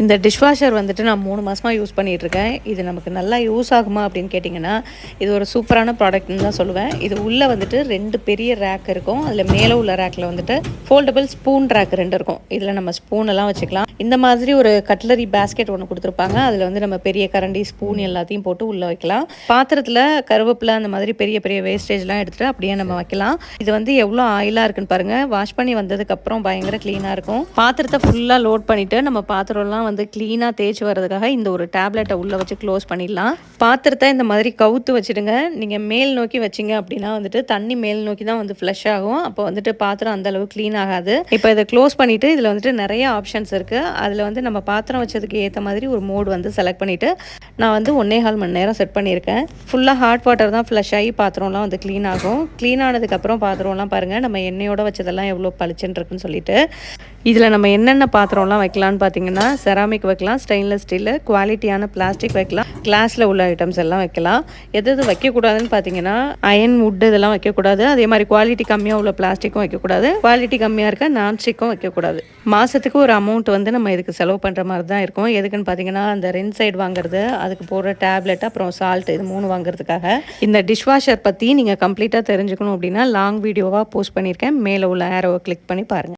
இந்த டிஷ்வாஷர் வந்துட்டு நான் மூணு மாதமாக யூஸ் பண்ணிகிட்டு இருக்கேன் இது நமக்கு நல்லா யூஸ் ஆகுமா அப்படின்னு கேட்டிங்கன்னா இது ஒரு சூப்பரான ப்ராடக்ட்னு தான் சொல்லுவேன். இது உள்ளே வந்துட்டு ரெண்டு பெரிய ரேக் இருக்கும். அதில் மேலே உள்ள ரேக்கில் வந்துட்டு ஃபோல்டபுள் ஸ்பூன் ரேக் ரெண்டு இருக்கும். இதில் நம்ம ஸ்பூன் எல்லாம் வச்சுக்கலாம். இந்த மாதிரி ஒரு கட்லரி பேஸ்கெட் ஒன்று கொடுத்துருப்பாங்க. அதில் வந்து நம்ம பெரிய கரண்டி ஸ்பூன் எல்லாத்தையும் போட்டு உள்ளே வைக்கலாம். பாத்திரத்தில் கருவேப்பிலை அந்த மாதிரி பெரிய பெரிய வேஸ்டேஜ்லாம் எடுத்துகிட்டு அப்படியே நம்ம வைக்கலாம். இது வந்து எவ்வளோ ஆயிலாக இருக்குன்னு பாருங்கள் வாஷ் பண்ணி வந்ததுக்கப்புறம் பயங்கர க்ளீனாக இருக்கும். பாத்திரத்தை ஃபுல்லாக லோட் பண்ணிவிட்டு நம்ம பாத்திரம்லாம் வந்து க்ளீனாக தேய்ச்சி வர்றதுக்காக இந்த ஒரு டேப்லெட்டை உள்ளே வச்சு க்ளோஸ் பண்ணிடலாம். பாத்திரத்தை இந்த மாதிரி கவுத்து வச்சுடுங்க. நீங்கள் மேல் நோக்கி வச்சிங்க அப்படின்னா வந்துட்டு தண்ணி மேல் நோக்கி தான் வந்து ஃப்ளஷ் ஆகும். அப்போ வந்துட்டு பாத்திரம் அந்தளவு க்ளீன் ஆகாது. இப்போ இதை க்ளோஸ் பண்ணிவிட்டு இதில் வந்துட்டு நிறைய ஆப்ஷன்ஸ் இருக்குது அதில் வந்து நம்ம பாத்திரம் வச்சதுக்கு ஏற்ற மாதிரி ஒரு மோடு வந்து செலக்ட் பண்ணிவிட்டு நான் வந்து ஒன்னே கால் மணி நேரம் செட் பண்ணியிருக்கேன். ஃபுல்லாக ஹாட் வாட்டர் தான் ஃப்ளஷ் ஆகி பாத்திரம்லாம் வந்து க்ளீன் ஆகும். க்ளீன் ஆனதுக்கப்புறம் பாத்திரம்லாம் பாருங்கள் நம்ம எண்ணெயோட வச்சதெல்லாம் எவ்வளோ பளிச்சுன்னு இருக்குன்னு சொல்லிட்டு. இதில் நம்ம என்னென்ன பாத்திரம்லாம் வைக்கலாம்னு பார்த்தீங்கன்னா செராமிக் வைக்கலாம் ஸ்டெயின்லெஸ் ஸ்டீலு குவாலிட்டியான பிளாஸ்டிக் வைக்கலாம் கிளாஸில் உள்ள ஐட்டம்ஸ் எல்லாம் வைக்கலாம். எது எது வைக்கக்கூடாதுன்னு பார்த்தீங்கன்னா அயன் வுட் இதெல்லாம் வைக்கக்கூடாது. அதே மாதிரி குவாலிட்டி கம்மியாக உள்ள பிளாஸ்டிக்கும் வைக்கக்கூடாது. குவாலிட்டி கம்மியாக இருக்க நான்ஸ்டிக்கும் வைக்கக்கூடாது. மாதத்துக்கு ஒரு அமௌண்ட் வந்து நம்ம இதுக்கு செலவு பண்ணுற மாதிரி தான் இருக்கும். எதுக்குன்னு பார்த்தீங்கன்னா அந்த ரென் சைடு வாங்குறது அதுக்கு போடுற டேப்லெட் அப்புறம் சால்ட் இது மூணு வாங்குறதுக்காக. இந்த டிஷ் வாஷர் பற்றி நீங்கள் கம்ப்ளீட்டாக தெரிஞ்சுக்கணும் அப்படின்னா லாங் வீடியோவாக போஸ்ட் பண்ணியிருக்கேன். மேலே உள்ள ஆரோவை கிளிக் பண்ணி பாருங்கள்